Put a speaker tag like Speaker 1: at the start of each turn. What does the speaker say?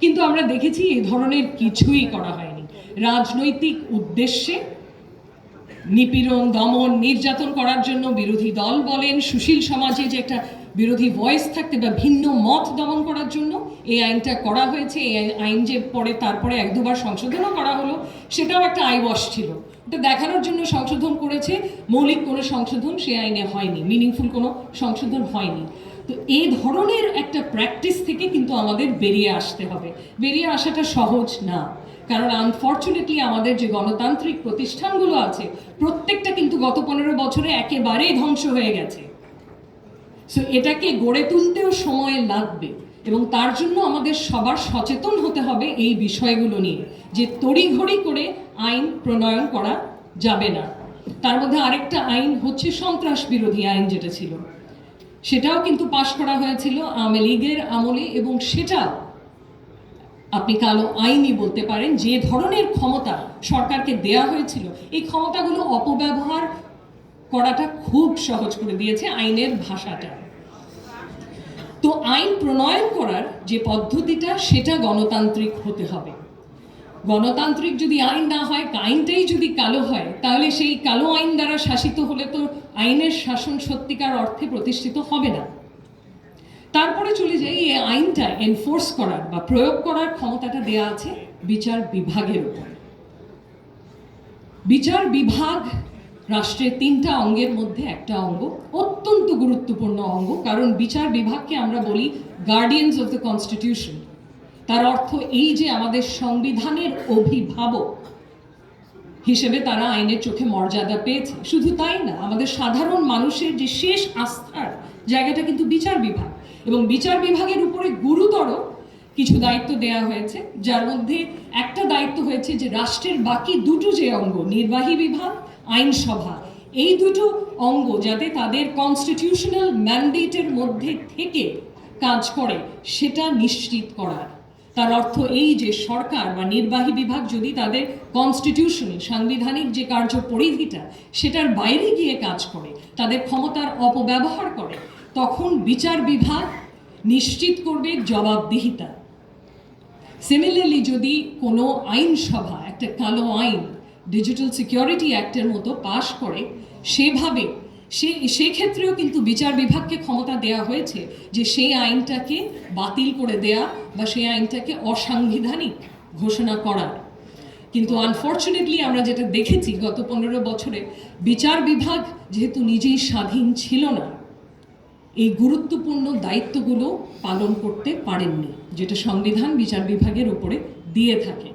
Speaker 1: কিন্তু আমরা দেখেছি এ ধরনের কিছুই করা হয়নি। রাজনৈতিক উদ্দেশ্যে নিপীড়ন, দমন, নির্যাতন করার জন্য বিরোধী দল বলেন, সুশীল সমাজে যে একটা বিরোধী ভয়েস থাকতে বা ভিন্ন মত দমন করার জন্য এই আইনটা করা হয়েছে, এই আইন যে পরে তারপরে এক দুবার সংশোধনও করা হলো, সেটাও একটা আইওয়াশ ছিল। এটা দেখানোর জন্য সংশোধন করেছে, মৌলিক কোনো সংশোধন সে আইনে হয়নি মিনিংফুল কোনো সংশোধন হয়নি। তো এই ধরনের একটা প্র্যাকটিস থেকে কিন্তু আমাদের বেরিয়ে আসতে হবে। বেরিয়ে আসাটা সহজ না। কারণ আনফর্চুনেটলি আমাদের যে গণতান্ত্রিক প্রতিষ্ঠানগুলো আছে, প্রত্যেকটা কিন্তু গত পনেরো বছরে একেবারেই ধ্বংস হয়ে গেছে। সো এটাকে গড়ে তুলতেও সময় লাগবে এবং তার জন্য আমাদের সবার সচেতন হতে হবে এই বিষয়গুলো নিয়ে, যে তড়িঘড়ি করে আইন প্রণয়ন করা যাবে না। তার মধ্যে আরেকটা আইন হচ্ছে সন্ত্রাস বিরোধী আইন যেটা ছিল। সেটাও কিন্তু পাশ করা হয়েছিল আওয়ামী লীগের আমলে এবং সেটা আপনি কালো আইনই বলতে পারেন, যে ধরনের ক্ষমতা সরকারকে দেয়া হয়েছিল, এই ক্ষমতাগুলো অপব্যবহার করাটা খুব সহজ করে দিয়েছে আইনের ভাষাটা। তো আইন প্রণয়ন করার যে পদ্ধতিটা, সেটা গণতান্ত্রিক হতে হবে। গণতান্ত্রিক যদি আইন না হয় আইনটাই যদি কালো হয়, তাহলে সেই কালো আইন দ্বারা শাসিত হলে তো আইনের শাসন সত্যিকার অর্থে প্রতিষ্ঠিত হবে না। তারপরে চলে যাই, এই আইনটা এনফোর্স করার বা প্রয়োগ করার ক্ষমতাটা দেয়া আছে বিচার বিভাগের উপর। বিচার বিভাগ রাষ্ট্রের তিনটা অঙ্গের মধ্যে একটা অঙ্গ, অত্যন্ত গুরুত্বপূর্ণ অঙ্গ, কারণ বিচার বিভাগকে আমরা বলি গার্ডিয়ানস অফ দ্য কনস্টিটিউশন তার অর্থ এই যে আমাদের সংবিধানের অভিভাবক হিসেবে তারা আইনের চোখে মর্যাদা পেয়েছে। শুধু তাই না, আমাদের সাধারণ মানুষের যে শেষ আস্থার জায়গাটা কিন্তু বিচার বিভাগ এবং বিচার বিভাগের উপরে গুরুতর কিছু দায়িত্ব দেয়া হয়েছে, যার মধ্যে একটা দায়িত্ব হয়েছে যে রাষ্ট্রের বাকি দুটো যে অঙ্গ, নির্বাহী বিভাগ, আইনসভা, এই দুটো অঙ্গ যাতে তাদের কনস্টিটিউশনাল ম্যান্ডেটের মধ্যে থেকে কাজ করে, সেটা নিশ্চিত করার। তার অর্থ এই যে সরকার বা নির্বাহী বিভাগ যদি তাদের কনস্টিটিউশন সাংবিধানিক যে কার্য পরিধিটা সেটার বাইরে গিয়ে কাজ করে, তাদের ক্ষমতার অপব্যবহার করে, তখন বিচার বিভাগ নিশ্চিত করবে জবাবদিহিতা। সিমিলারলি যদি কোনো আইনসভা, একটা কালো আইন ডিজিটাল সিকিউরিটি অ্যাক্টের মতো পাশ করে, সেভাবে সে, সেক্ষেত্রেও কিন্তু বিচার বিভাগকে ক্ষমতা দেয়া হয়েছে যে সেই আইনটাকে বাতিল করে দেয়া বা সেই আইনটাকে অসাংবিধানিক ঘোষণা করার কিন্তু আনফর্চুনেটলি আমরা যেটা দেখেছি গত পনেরো বছরে বিচার বিভাগ যেহেতু নিজেই স্বাধীন ছিল না, এই গুরুত্বপূর্ণ দায়িত্বগুলো পালন করতে পারেননি, যেটা সংবিধান বিচার বিভাগের উপরে দিয়ে থাকে।